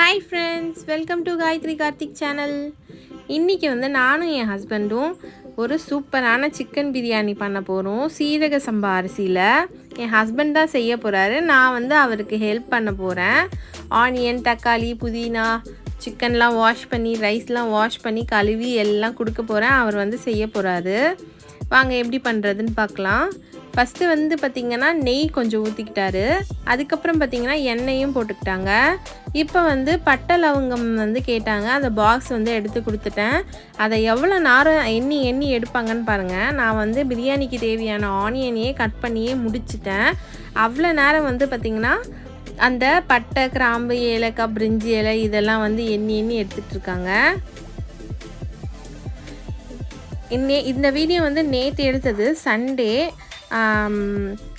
Hi friends welcome to Gayathri Karthik channel இன்றைக்கி வந்து நானும் என் ஹஸ்பண்டும் ஒரு சூப்பரான சிக்கன் பிரியாணி பண்ண போகிறோம் சீரக சம்பா அரிசியில். என் ஹஸ்பண்ட் தான் செய்ய போகிறாரு நான் வந்து அவருக்கு ஹெல்ப் பண்ண போகிறேன் ஆனியன் தக்காளி புதினா சிக்கன்லாம் வாஷ் பண்ணி ரைஸ்லாம் வாஷ் பண்ணி கழுவி எல்லாம் கொடுக்க போகிறேன் அவர் வந்து செய்ய போகிறாரு வாங்க எப்படி பண்ணுறதுன்னு பார்க்கலாம். ஃபஸ்ட்டு வந்து பார்த்திங்கன்னா நெய் கொஞ்சம் ஊற்றிக்கிட்டாரு அதுக்கப்புறம் பார்த்திங்கன்னா எண்ணெயும் போட்டுக்கிட்டாங்க. இப்போ வந்து பட்டை லவங்கம் வந்து கேட்டாங்க. அந்த பாக்ஸ் வந்து எடுத்து கொடுத்துட்டேன். அதை எவ்வளோ நேரம் எண்ணி எண்ணி எடுப்பாங்கன்னு பாருங்கள் நான் வந்து பிரியாணிக்கு தேவையான ஆனியனையே கட் பண்ணியே முடிச்சிட்டேன். அவ்வளோ நேரம் வந்து பார்த்திங்கன்னா அந்த பட்டை கிராம்பு ஏலக்காய் பிரிஞ்சி இலை இதெல்லாம் வந்து எண்ணி எண்ணி எடுத்துகிட்டு இருக்காங்க. இன்னே இந்த வீடியோ வந்து நேற்று எடுத்தது சண்டே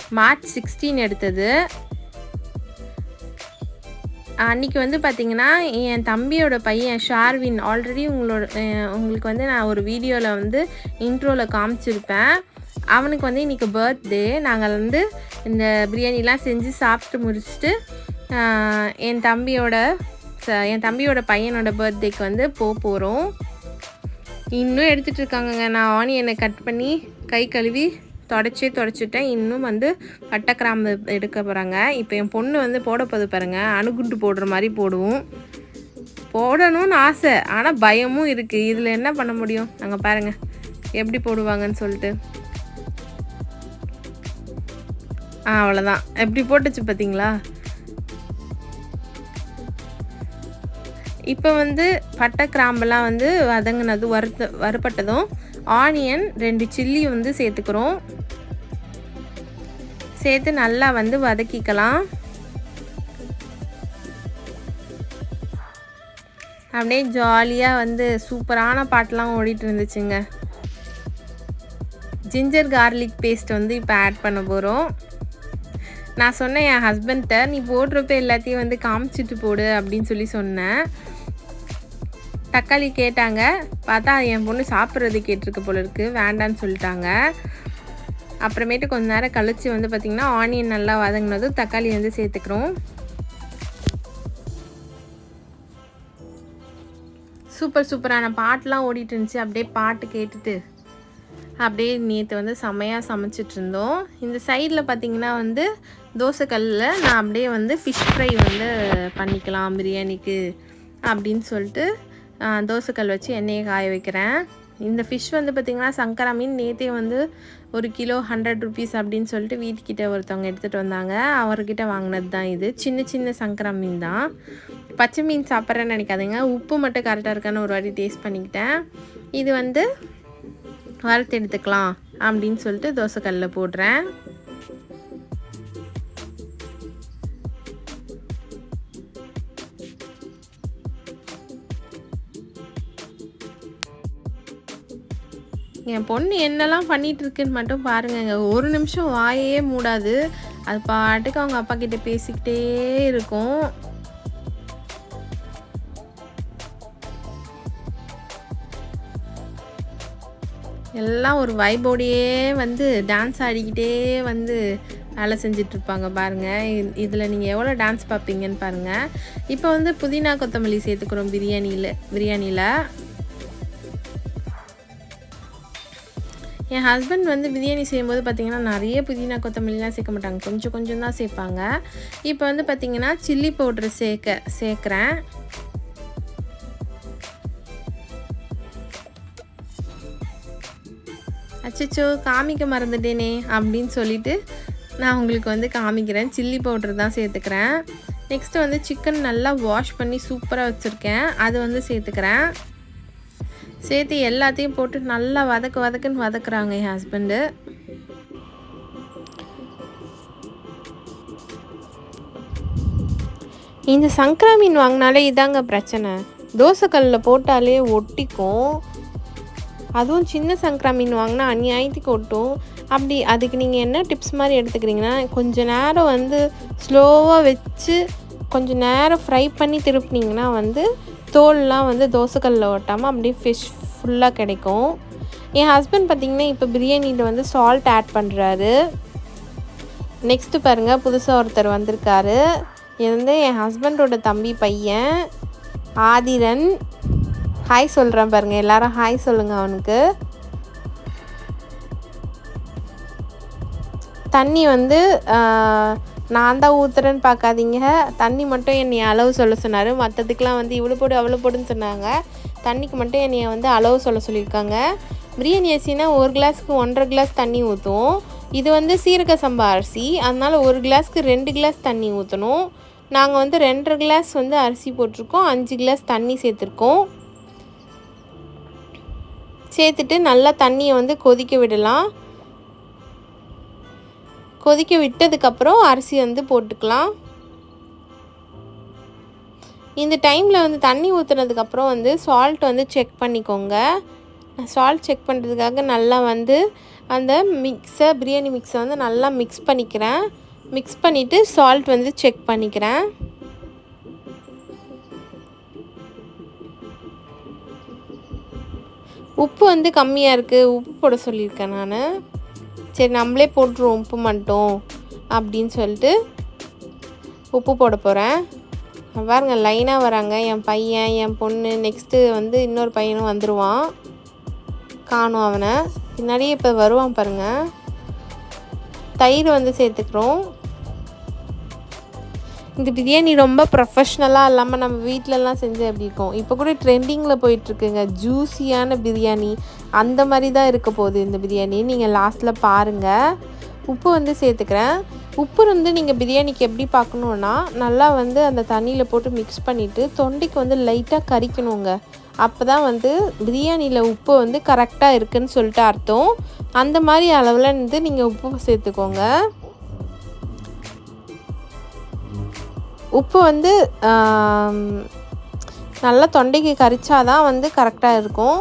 மார்ச் சிக்ஸ்டீன் எடுத்தது. அன்றைக்கி வந்து பார்த்திங்கன்னா என் தம்பியோட பையன் ஷார்வின் ஆல்ரெடி உங்களோட உங்களுக்கு வந்து நான் ஒரு வீடியோவில் வந்து இன்ட்ரோவில் காமிச்சிருப்பேன். அவனுக்கு வந்து இன்றைக்கி பர்த்டே நாங்கள் வந்து இந்த பிரியாணிலாம் செஞ்சு சாப்பிட்டு முடிச்சுட்டு என் தம்பியோட ச- என் தம்பியோட பையனோட பர்த்டேக்கு வந்து போக போகிறோம் இன்னும் எடுத்துகிட்டு இருக்காங்கங்க. நான் ஆனியனை கட் பண்ணி கை கழுவி தொடச்சே தொடச்சிட்டேன் இன்னும் வந்து பட்டை கிராம்பு எடுக்க போகிறாங்க இப்போ என் பொண்ணு வந்து போட போது அணுகுண்டு போடுற மாதிரி போடுவோம். போடணும்னு ஆசை. ஆனால் பயமும் இருக்குது இதில் என்ன பண்ண முடியும்? நாங்கள் பாருங்கள் எப்படி போடுவாங்கன்னு சொல்லிட்டு. ஆ அவ்வளோதான் எப்படி போட்டுச்சு பார்த்தீங்களா இப்போ வந்து பட்டை கிராம்பெல்லாம் வந்து வதங்கினது வறுத்த வறுப்பட்டதும் ஆனியன் ரெண்டு சில்லி வந்து சேர்த்துக்கிறோம். சேர்த்து நல்லா வந்து வதக்கிக்கலாம். அப்படியே ஜாலியாக வந்து சூப்பரான பாட்டெலாம் ஓடிட்டு இருந்துச்சுங்க. ஜிஞ்சர் கார்லிக் பேஸ்ட் வந்து இப்போ ஆட் பண்ண போகிறோம் நான் சொன்னேன் என் ஹஸ்பண்ட்ட நீ போடுறப்ப எல்லாத்தையும் வந்து காமிச்சிட்டு போடு அப்படின்னு சொல்லி சொன்னேன். தக்காளி கேட்டாங்க பார்த்தா என் பொண்ணு சாப்பிட்றது கேட்டிருக்கு போல இருக்குது வேண்டான்னு சொல்லிட்டாங்க. அப்புறமேட்டு கொஞ்ச நேரம் கழிச்சு வந்து பார்த்திங்கன்னா ஆனியன் நல்லா வதங்கினதும் தக்காளி வந்து சேர்த்துக்கிறோம். சூப்பர் சூப்பரான பாட்டெலாம் ஓடிட்டு இருந்துச்சு. அப்படியே பாட்டு கேட்டுட்டு அப்படியே நேற்று வந்து செமையாக சமைச்சிட்டு இருந்தோம். இந்த சைடில் பார்த்தீங்கன்னா வந்து தோசைக்கல்லில் நான் அப்படியே வந்து ஃபிஷ் ஃப்ரை வந்து பண்ணிக்கலாம் பிரியாணிக்கு அப்படின்னு சொல்லிட்டு தோசைக்கல் வச்சு எண்ணெயை காய வைக்கிறேன். இந்த ஃபிஷ் வந்து பார்த்திங்கன்னா சங்கரா மீன் நேற்றே வந்து ஒரு கிலோ ஹண்ட்ரட் ருபீஸ் அப்படின்னு சொல்லிட்டு வீட்டுக்கிட்ட ஒருத்தவங்க எடுத்துகிட்டு வந்தாங்க. அவர்கிட்ட வாங்கினது தான் இது. சின்ன சின்ன சங்கரா மீன் தான். பச்சை மீன் சாப்பிட்றேன்னு நினைக்காதீங்க. உப்பு மட்டும் கரெக்டாக இருக்கான்னு ஒரு வாட்டி டேஸ்ட் பண்ணிக்கிட்டேன். இது வந்து வறுத்து எடுத்துக்கலாம் அப்படின்னு சொல்லிட்டு தோசைக்கல்லில் போடுறேன். என் பொண்ணு என்னெல்லாம் பண்ணிட்டு இருக்குன்னு மட்டும் பாருங்கங்க. ஒரு நிமிஷம் வாயே மூடாது. அது பாட்டுக்கு அவங்க அப்பா கிட்ட பேசிக்கிட்டே இருக்கும். எல்லாம் ஒரு வைபோடையே வந்து டான்ஸ் ஆடிக்கிட்டே வந்து வேலை செஞ்சுட்டு இருப்பாங்க பாருங்க இதில் நீங்கள் எவ்வளோ டான்ஸ் பார்ப்பீங்கன்னு பாருங்கள் இப்போ வந்து புதினா கொத்தமல்லி சேர்த்துக்கிறோம் பிரியாணியில் பிரியாணியில். என் ஹஸ்பண்ட் வந்து பிரியாணி செய்யும்போது பார்த்தீங்கன்னா நிறைய புதினா கொத்தமல்லிலாம் சேர்க்க மாட்டாங்க. கொஞ்சம் கொஞ்சம் தான் சேர்ப்பாங்க. இப்போ வந்து பார்த்திங்கன்னா சில்லி பவுட்ரு சேர்க்க சேர்க்குறேன். அச்சச்சோ காமிக்க மறந்துட்டேனே அப்படின்னு சொல்லிட்டு நான் உங்களுக்கு வந்து காமிக்கிறேன். சில்லி பவுடர் தான் சேர்த்துக்கிறேன். நெக்ஸ்ட்டு வந்து சிக்கன் நல்லா வாஷ் பண்ணி சூப்பராக வச்சுருக்கேன். அது வந்து சேர்த்துக்கிறேன். சேர்த்து எல்லாத்தையும் போட்டு நல்லா வதக்கு வதக்குன்னு வதக்குறாங்க என் ஹஸ்பண்டு இந்த சங்கரா மீன் வாங்கினாலே இதாங்க பிரச்சனை. தோசைக்கல்லில் போட்டாலே ஒட்டிக்கும். அதுவும் சின்ன சங்கரா மீன் வாங்கினா அநியாயத்துக்கு ஒட்டும். அப்படி அதுக்கு நீங்கள் என்ன டிப்ஸ் மாதிரி எடுத்துக்கிறீங்கன்னா கொஞ்சம் நேரம் வந்து ஸ்லோவாக வச்சு கொஞ்சம் நேரம் ஃப்ரை பண்ணி திருப்பினீங்கன்னா வந்து தோல்லாம் வந்து தோசைக்கல்லில் ஒட்டாமல் அப்படியே ஃபிஷ் ஃபுல்லாக கிடைக்கும். என் ஹஸ்பண்ட் பார்த்திங்கன்னா இப்போ பிரியாணியில் வந்து சால்ட் ஆட் பண்ணுறாரு நெக்ஸ்ட்டு பாருங்கள் புதுசாக ஒருத்தர் வந்திருக்காரு. இது வந்து என் ஹஸ்பண்டோட தம்பி பையன் ஆதிரன். ஹாய் சொல்கிறேன் பாருங்கள் எல்லாரும் ஹாய் சொல்லுங்கள் அவனுக்கு. தண்ணி வந்து நான் தான் ஊற்றுறேன்னு பார்க்காதீங்க. தண்ணி மட்டும் என்னை அளவு சொல்ல சொன்னார். மற்றதுக்கெலாம் வந்து இவ்வளோ போடு அவ்வளோ போடுன்னு சொன்னாங்க. தண்ணிக்கு மட்டும் என்னையை வந்து அளவு சொல்ல சொல்லியிருக்காங்க. பிரியாணி அரிசினா ஒரு கிளாஸ்க்கு ஒன்றரை கிளாஸ் தண்ணி ஊற்றுவோம் இது வந்து சீரக சம்பா அரிசி. அதனால் ஒரு கிளாஸ்க்கு ரெண்டு கிளாஸ் தண்ணி ஊற்றணும் நாங்கள் வந்து ரெண்டரை கிளாஸ் வந்து அரிசி போட்டிருக்கோம். அஞ்சு கிளாஸ் தண்ணி சேர்த்துருக்கோம். சேர்த்துட்டு நல்லா தண்ணியை வந்து கொதிக்க விடலாம். கொதிக்க விட்டதுக்கப்புறம் அரிசி வந்து போட்டுக்கலாம். இந்த டைமில் வந்து தண்ணி ஊற்றுனதுக்கப்புறம் வந்து சால்ட் வந்து செக் பண்ணிக்கோங்க. சால்ட் செக் பண்ணுறதுக்காக நல்லா வந்து அந்த மிக்ஸை பிரியாணி மிக்ஸை வந்து நல்லா மிக்ஸ் பண்ணிக்கிறேன். மிக்ஸ் பண்ணிவிட்டு சால்ட் வந்து செக் பண்ணிக்கிறேன். உப்பு வந்து கம்மியாக இருக்குது உப்பு போட சொல்லியிருக்கேன் நான். சரி நம்மளே போட்டுருவோம் உப்பு மட்டும் அப்படின்னு சொல்லிட்டு உப்பு போட போகிறேன் பாருங்க லைனாக வராங்க. என் பையன் என் பொண்ணு நெக்ஸ்ட்டு வந்து இன்னொரு பையனும் வந்துடுவான் காணும் அவனை. பின்னாடியே இப்போ வருவான் பாருங்கள் தயிர் வந்து சேர்த்துக்கிறோம். இந்த பிரியாணி ரொம்ப ப்ரொஃபஷ்னலாக இல்லாமல் நம்ம வீட்டிலலாம் செஞ்சு எப்படி இருக்கும்? இப்போ கூட ட்ரெண்டிங்கில் போயிட்டுருக்குங்க ஜூஸியான பிரியாணி. அந்த மாதிரி தான் இருக்க போகுது இந்த பிரியாணி. நீங்கள் லாஸ்ட்டில் பாருங்கள் உப்பு வந்து சேர்த்துக்கிறேன். உப்பு வந்து நீங்கள் பிரியாணிக்கு எப்படி பார்க்கணுன்னா நல்லா வந்து அந்த தண்ணியில் போட்டு மிக்ஸ் பண்ணிவிட்டு தொண்டைக்கு வந்து லைட்டாக கறிக்கணுங்க அப்போ தான் வந்து பிரியாணியில் உப்பு வந்து கரெக்டாக இருக்குன்னு சொல்லிட்டு அர்த்தம். அந்த மாதிரி அளவில் வந்து நீங்கள் உப்பு சேர்த்துக்கோங்க. உப்பு வந்து நல்லா தொண்டைக்கு கரிச்சாதான் வந்து கரெக்டாக இருக்கும்.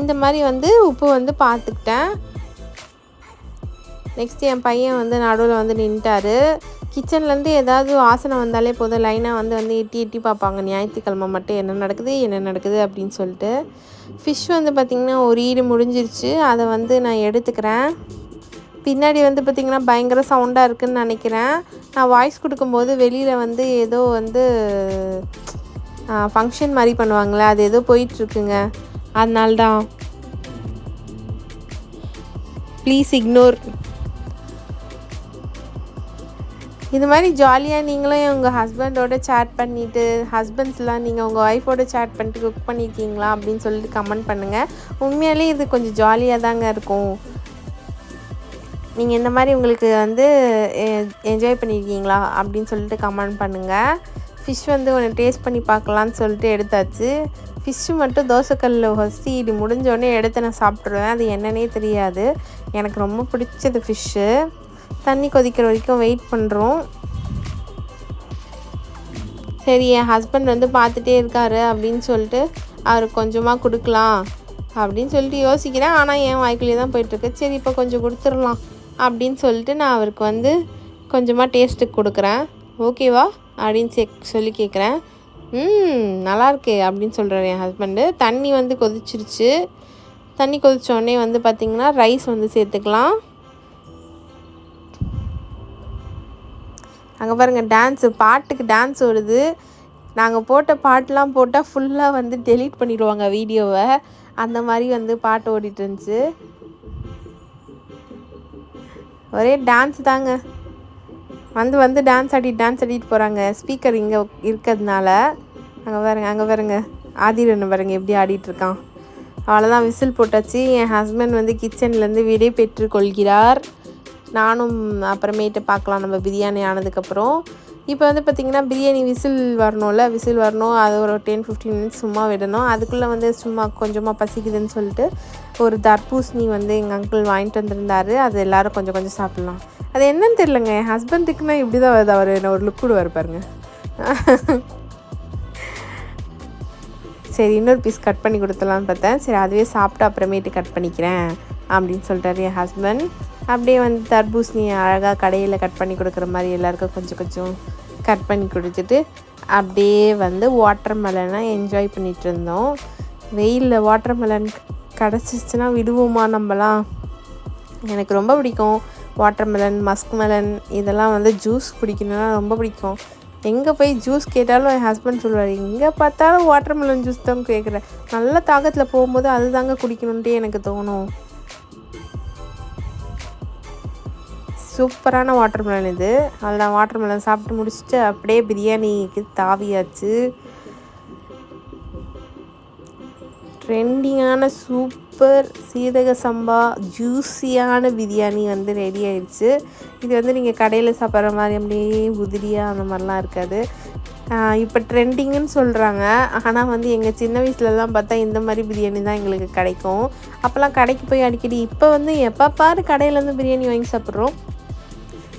இந்த மாதிரி வந்து உப்பு வந்து பார்த்துக்கிட்டேன். நெக்ஸ்ட் என் பையன் வந்து நடுவில் வந்து நின்ட்டார். கிச்சன்லேருந்து ஏதாவது வாசனை வந்தாலே போதும். லைனாக வந்து வந்து எட்டி எட்டி பார்ப்பாங்க. ஞாயிற்றுக்கிழமை மட்டும் என்ன நடக்குது என்ன நடக்குது அப்படின்னு சொல்லிட்டு. ஃபிஷ் வந்து பார்த்திங்கன்னா ஒரு ஈடு முடிஞ்சிருச்சு. அதை வந்து நான் எடுத்துக்கிறேன். பின்னாடி வந்து பார்த்திங்கன்னா பயங்கர சவுண்டாக இருக்குதுன்னு நினைக்கிறேன். நான் வாய்ஸ் கொடுக்கும்போது வெளியில் வந்து ஏதோ வந்து ஃபங்க்ஷன் மாதிரி பண்ணுவாங்களே அது ஏதோ போயிட்டுருக்குங்க அதனால தான் ப்ளீஸ் இக்னோர் இது மாதிரி ஜாலியாக நீங்களும் உங்கள் ஹஸ்பண்டோட சேட் பண்ணிவிட்டு ஹஸ்பண்ட்ஸ்லாம் நீங்கள் உங்கள் ஒய்ஃபோட சேட் பண்ணிட்டு குக் பண்ணியிருக்கீங்களா அப்படின்னு சொல்லிட்டு கமெண்ட் பண்ணுங்கள் உண்மையாலே இது கொஞ்சம் ஜாலியாக தாங்க இருக்கும். நீங்கள் இந்த மாதிரி உங்களுக்கு வந்து என்ஜாய் பண்ணியிருக்கீங்களா அப்படின்னு சொல்லிட்டு கமெண்ட் பண்ணுங்கள் ஃபிஷ் வந்து ஒன்று டேஸ்ட் பண்ணி பார்க்கலான்னு சொல்லிட்டு எடுத்தாச்சு. ஃபிஷ்ஷு மட்டும் தோசைக்கல்லில் ஃபஸ்ட்டு இது முடிஞ்சோடனே எடுத்து நான் சாப்பிட்ருவேன் அது என்னன்னே தெரியாது. எனக்கு ரொம்ப பிடிச்சது ஃபிஷ்ஷு தண்ணி கொதிக்கிற வரைக்கும் வெயிட் பண்ணுறோம் சரி என் ஹஸ்பண்ட் வந்து பார்த்துட்டே இருக்காரு அப்படின்னு சொல்லிட்டு அவருக்கு கொஞ்சமாக கொடுக்கலாம் அப்படின்னு சொல்லிட்டு யோசிக்கிறேன். ஆனால் என் வாய்க்குள்ளே தான் போயிட்டுருக்கு. சரி இப்போ கொஞ்சம் கொடுத்துடலாம் அப்படின்னு சொல்லிட்டு நான் அவருக்கு வந்து கொஞ்சமாக டேஸ்ட்டுக்கு கொடுக்குறேன். ஓகேவா அப்படின்னு செக் சொல்லி கேட்குறேன் ம் நல்லா அப்படின்னு சொல்கிறார் என் ஹஸ்பண்டு தண்ணி வந்து கொதிச்சிருச்சு. தண்ணி கொதித்தோடனே வந்து பார்த்திங்கன்னா ரைஸ் வந்து சேர்த்துக்கலாம். அங்கே பாருங்கள் டான்ஸு பாட்டுக்கு டான்ஸ் வருது. நாங்கள் போட்ட பாட்டெலாம் போட்டால் ஃபுல்லாக வந்து டெலீட் பண்ணிடுவாங்க வீடியோவை. அந்த மாதிரி வந்து பாட்டு ஓடிட்டு இருந்துச்சு. ஒரே டான்ஸ் தாங்க. வந்து வந்து டான்ஸ் ஆடி டான்ஸ் ஆடிட்டு போகிறாங்க ஸ்பீக்கர் இங்கே இருக்கிறதுனால அங்கே பாருங்க அங்கே பாருங்க. ஆதிரன்னு பாருங்க எப்படி ஆடிட்டுருக்கான் அவ்வளோதான் விசில் போட்டாச்சு. என் ஹஸ்பண்ட் வந்து கிச்சன்லேருந்து விடை பெற்று கொள்கிறார். நானும் அப்புறமேட்டு பார்க்கலாம் நம்ம பிரியாணி ஆனதுக்கப்புறம் இப்போ வந்து பார்த்திங்கன்னா பிரியாணி விசில் வரணும்ல விசில் வரணும். அது ஒரு டென் ஃபிஃப்டீன் மினிட்ஸ் சும்மா விடணும். அதுக்குள்ளே வந்து சும்மா கொஞ்சமாக பசிக்குதுன்னு சொல்லிட்டு ஒரு தர்பூசணி வந்து எங்கள் அங்கிள் வாங்கிட்டு வந்திருந்தார். அது எல்லாரும் கொஞ்சம் கொஞ்சம் சாப்பிட்லாம். அது என்னன்னு தெரிலங்க என் ஹஸ்பண்டுக்குன்னா இப்படி தான் வருது. அவர் என்ன ஒரு லுக் விடுவார் பாருங்க. சரி இன்னொரு பீஸ் கட் பண்ணி கொடுத்துலான்னு பார்த்தேன். சரி அதுவே சாப்பிட்டு அப்புறமேட்டு கட் பண்ணிக்கிறேன் அப்படின்னு சொல்லிட்டாரு என் ஹஸ்பண்ட் அப்படியே வந்து தர்பூசணி அழகாக கடையில் கட் பண்ணி கொடுக்குற மாதிரி எல்லாருக்கும் கொஞ்சம் கொஞ்சம் கட் பண்ணி கொடுத்துட்டு அப்படியே வந்து வாட்டர் மெலனை என்ஜாய் பண்ணிகிட்டு இருந்தோம். வெயிலில் வாட்டர் மெலன் கிடச்சிச்சின்னா விடுவோமா நம்மலாம்? எனக்கு ரொம்ப பிடிக்கும். வாட்டர்மெலன் மஸ்க்மெலன் இதெல்லாம் வந்து ஜூஸ் குடிக்கணும்னா ரொம்ப பிடிக்கும். எங்கே போய் ஜூஸ் கேட்டாலும் என் ஹஸ்பண்ட் சொல்லுவார் எங்கே பார்த்தாலும் வாட்டர்மெலன் ஜூஸ் தான் கேட்குறேன் நல்ல தாக்கத்தில் போகும்போது அது தாங்க குடிக்கணுன்ட்டு எனக்கு தோணும். சூப்பரான வாட்டர்மெலன் இது. அதில் வாட்டர்மெலன் சாப்பிட்டு முடிச்சுட்டு அப்படியே பிரியாணிக்கு தாவியாச்சு. ட்ரெண்டிங்கான சூப்பர் சீதக சம்பா ஜூஸியான பிரியாணி வந்து ரெடி ஆயிடுச்சு இது வந்து நீங்கள் கடையில் சாப்பிட்ற மாதிரி அப்படியே உதிரியாக அந்த மாதிரிலாம் இருக்காது. இப்போ ட்ரெண்டிங்குன்னு சொல்கிறாங்க ஆனால் வந்து எங்கள் சின்ன வயசுலலாம் பார்த்தா இந்த மாதிரி பிரியாணி தான் எங்களுக்கு கிடைக்கும். அப்போல்லாம் கடைக்கு போய் அடிக்கடி இப்போ வந்து எப்போ பாரு கடையிலேருந்து பிரியாணி வாங்கி சாப்பிட்றோம்.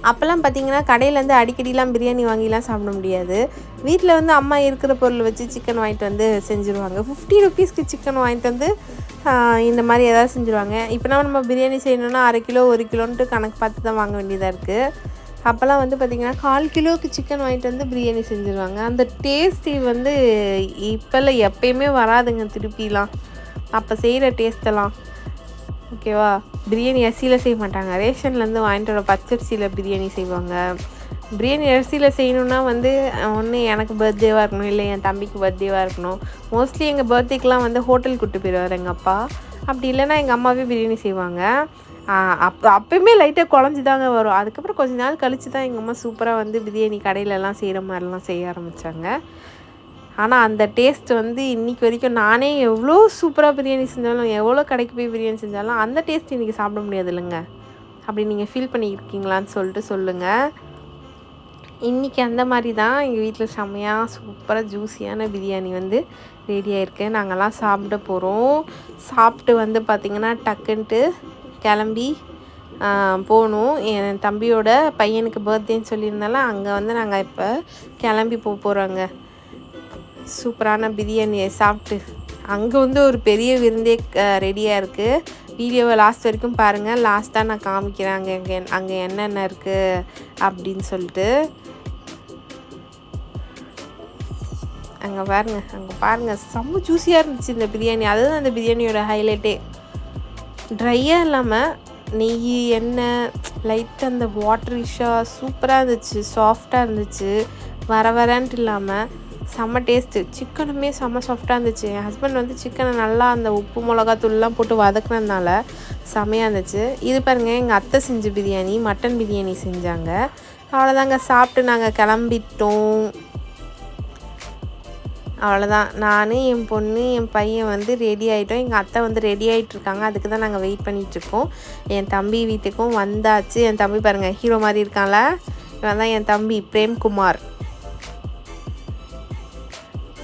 அப்போல்லாம் பார்த்தீங்கன்னா கடையிலேருந்து அடிக்கடிலாம் பிரியாணி வாங்கிலாம் சாப்பிட முடியாது. வீட்டில் வந்து அம்மா இருக்கிற பொருள் வச்சு சிக்கன் வாங்கிட்டு வந்து செஞ்சுருவாங்க. ஃபிஃப்டி ருபீஸ்க்கு சிக்கன் வாங்கிட்டு வந்து இந்த மாதிரி எதாவது செஞ்சுருவாங்க. இப்போனா நம்ம பிரியாணி செய்யணுன்னா அரை கிலோ ஒரு கிலோன்ட்டு கணக்கு பார்த்து தான் வாங்க வேண்டியதாக இருக்குது அப்போல்லாம் வந்து பார்த்திங்கன்னா கால் கிலோவுக்கு சிக்கன் வாங்கிட்டு வந்து பிரியாணி செஞ்சுருவாங்க. அந்த டேஸ்ட்டு வந்து இப்போல்லாம் எப்பயுமே வராதுங்க திருப்பிலாம். அப்போ செய்கிற டேஸ்ட்டெல்லாம் ஓகேவா பிரியாணி அரிசியில் செய்ய மாட்டாங்க. ரேஷன்லேருந்து வாங்கிட்டு வர பச்சரிசியில் பிரியாணி செய்வாங்க. பிரியாணி அரிசியில் செய்யணுன்னா வந்து ஒன்று எனக்கு பர்த்டேவாக இருக்கணும் இல்லை என் தம்பிக்கு பர்த்டேவாக இருக்கணும். மோஸ்ட்லி எங்கள் பர்த்டேக்கெலாம் வந்து ஹோட்டல் கூட்டு போயிடுவார் எங்கள் அப்பா. அப்படி இல்லைன்னா எங்கள் அம்மாவே பிரியாணி செய்வாங்க. அப்போ அப்போயுமே லைட்டாக குழஞ்சி தாங்க வரும். அதுக்கப்புறம் கொஞ்ச நாள் கழித்து தான் எங்கள் அம்மா சூப்பராக வந்து பிரியாணி கடையிலலாம் செய்கிற மாதிரிலாம் செய்ய ஆரம்பித்தாங்க ஆனால் அந்த டேஸ்ட் வந்து இன்றைக்கி வரைக்கும் நானே எவ்வளோ சூப்பராக பிரியாணி செஞ்சாலும் எவ்வளோ கடைக்கு போய் பிரியாணி செஞ்சாலும் அந்த டேஸ்ட் இன்றைக்கி சாப்பிட முடியாது இல்லைங்க. அப்படி நீங்கள் ஃபீல் பண்ணியிருக்கீங்களான்னு சொல்லிட்டு சொல்லுங்கள் இன்றைக்கி அந்த மாதிரி தான் எங்கள் வீட்டில் செம்மையாக சூப்பராக ஜூஸியான பிரியாணி வந்து ரெடியாக இருக்குது நாங்கள்லாம் சாப்பிட போகிறோம் சாப்பிட்டு வந்து பார்த்திங்கன்னா டக்குன்ட்டு கிளம்பி போகணும். என் தம்பியோட பையனுக்கு பர்த்டேன்னு சொல்லியிருந்தாலும் அங்கே வந்து நாங்கள் இப்போ கிளம்பி போக போகிறோங்க சூப்பரான பிரியாணியை சாப்பிட்டு. அங்கே வந்து ஒரு பெரிய விருந்தே ரெடியாக இருக்குது வீடியோவை லாஸ்ட் வரைக்கும் பாருங்கள் லாஸ்ட்டாக நான் காமிக்கிறேன் அங்கே அங்கே அங்கே என்னென்ன இருக்குது அப்படின்னு சொல்லிட்டு. அங்கே பாருங்கள் அங்கே பாருங்கள் செம்ம ஜூஸியாக இருந்துச்சு இந்த பிரியாணி. அதுதான் அந்த பிரியாணியோட ஹைலைட்டே ட்ரையாக இல்லாமல் நெய் எண்ணெய் லைட்டாக அந்த வாட்டரிஷாக சூப்பராக இருந்துச்சு. சாஃப்டாக இருந்துச்சு. வர வரன்ட்டு இல்லாமல் செம்ம டேஸ்ட்டு சிக்கனுமே செம்ம சாஃப்டாக இருந்துச்சு. என் ஹஸ்பண்ட் வந்து சிக்கனை நல்லா அந்த உப்பு மிளகாத்தூள்லாம் போட்டு வதக்குனதுனால செம்மையாக இருந்துச்சு. இது பாருங்கள் எங்கள் அத்தை செஞ்ச பிரியாணி மட்டன் பிரியாணி செஞ்சாங்க. அவ்வளோதாங்க சாப்பிட்டு நாங்கள் கிளம்பிட்டோம். அவ்வளோதான் நான் என் பொண்ணு என் பையன் வந்து ரெடி ஆகிட்டோம் எங்கள் அத்தை வந்து ரெடி ஆகிட்டுருக்காங்க அதுக்கு தான் நாங்கள் வெயிட் பண்ணிகிட்ருக்கோம் என் தம்பி வீட்டுக்கும் வந்தாச்சு. என் தம்பி பாருங்கள் ஹீரோ மாதிரி இருக்கான்ல. இவன் தான் என் தம்பி பிரேம்குமார்.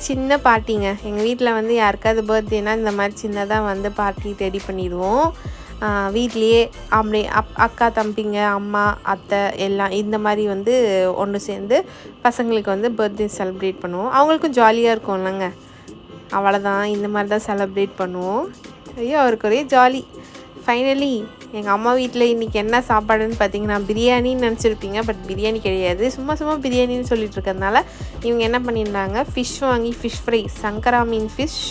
சின்ன பார்ட்டிங்க எங்கள் வீட்டில் வந்து யாருக்காவது பர்த்டேனா இந்த மாதிரி சின்னதாக வந்து பார்ட்டி ரெடி பண்ணிடுவோம். வீட்லேயே அப்படி அப் அக்கா தம்பிங்க அம்மா அத்தை எல்லாம் இந்த மாதிரி வந்து ஒன்று சேர்ந்து பசங்களுக்கு வந்து பர்த்டே செலிப்ரேட் பண்ணுவோம். அவங்களுக்கும் ஜாலியாக இருக்கும் இல்லைங்க அவ்வளோதான் இந்த மாதிரி தான் செலிப்ரேட் பண்ணுவோம். ஐயோ அவருக்கு ஒரே ஜாலி. ஃபைனலி எங்கள் அம்மா வீட்டில் இன்றைக்கி என்ன சாப்பாடுன்னு பார்த்தீங்கன்னா பிரியாணின்னு நினச்சிருப்பீங்க பட் பிரியாணி கிடையாது. சும்மா சும்மா பிரியாணின்னு சொல்லிட்டு இருக்கிறதுனால இவங்க என்ன பண்ணியிருந்தாங்க ஃபிஷ் வாங்கி ஃபிஷ் ஃப்ரை சங்கரா மீன் ஃபிஷ்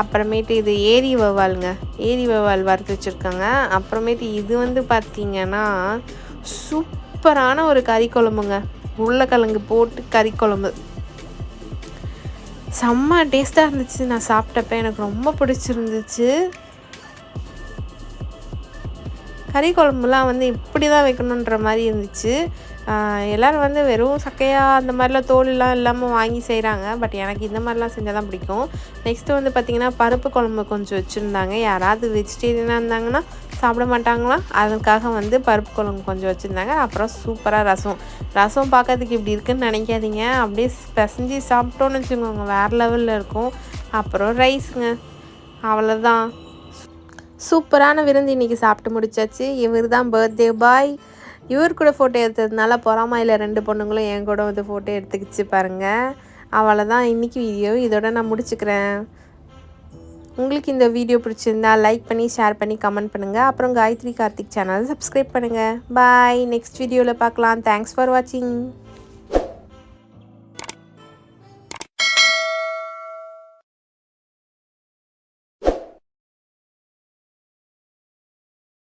அப்புறமேட்டு இது ஏரி வவாலுங்க. ஏரி வவால் வறுத்து வச்சுருக்காங்க. அப்புறமேட்டு இது வந்து பார்த்திங்கன்னா சூப்பரான ஒரு கறி குழம்புங்க. உருளைக்கிழங்கு போட்டு கறி குழம்பு. செம்ம டேஸ்ட்டாக இருந்துச்சு. நான் சாப்பிட்டப்ப எனக்கு ரொம்ப பிடிச்சிருந்துச்சு. கறி குழம்புலாம் வந்து இப்படி தான் வைக்கணுன்ற மாதிரி இருந்துச்சு. எல்லோரும் வந்து வெறும் சக்கையாக அந்த மாதிரிலாம் தோல்லாம் இல்லாமல் வாங்கி செய்கிறாங்க பட் எனக்கு இந்த மாதிரிலாம் செஞ்சால் தான் பிடிக்கும். நெக்ஸ்ட்டு வந்து பார்த்திங்கன்னா பருப்பு குழம்பு கொஞ்சம் வச்சுருந்தாங்க. யாராவது வெஜிடேரியனாக இருந்தாங்கன்னா சாப்பிட மாட்டாங்களா? அதுக்காக வந்து பருப்பு குழம்பு கொஞ்சம் வச்சுருந்தாங்க. அப்புறம் சூப்பராக ரசம். ரசம் பார்க்கறதுக்கு இப்படி இருக்குன்னு நினைக்காதீங்க. அப்படியே பிசைஞ்சு சாப்பிட்டோன்னு வச்சுக்கோங்க. வேறு லெவலில் இருக்கும். அப்புறம் ரைஸுங்க அவ்வளோதான் சூப்பரான விருந்து இன்றைக்கி சாப்பிட்டு முடிச்சாச்சு. இவர் தான் பர்த்டே பாய் இவர் கூட ஃபோட்டோ எடுத்ததுனால பொறாமையில் ரெண்டு பொண்ணுங்களும் என் கூட வந்து ஃபோட்டோ எடுத்துக்கிச்சு பாருங்கள் அவளை தான் இன்றைக்கி வீடியோ இதோட நான் முடிச்சுக்கிறேன். உங்களுக்கு இந்த வீடியோ பிடிச்சிருந்தா லைக் பண்ணி ஷேர் பண்ணி கமெண்ட் பண்ணுங்கள் அப்புறம் காயத்ரி கார்த்திக் சேனலை சப்ஸ்கிரைப் பண்ணுங்கள் பாய் நெக்ஸ்ட் வீடியோவில் பார்க்கலாம். தேங்க்ஸ் ஃபார் வாட்சிங்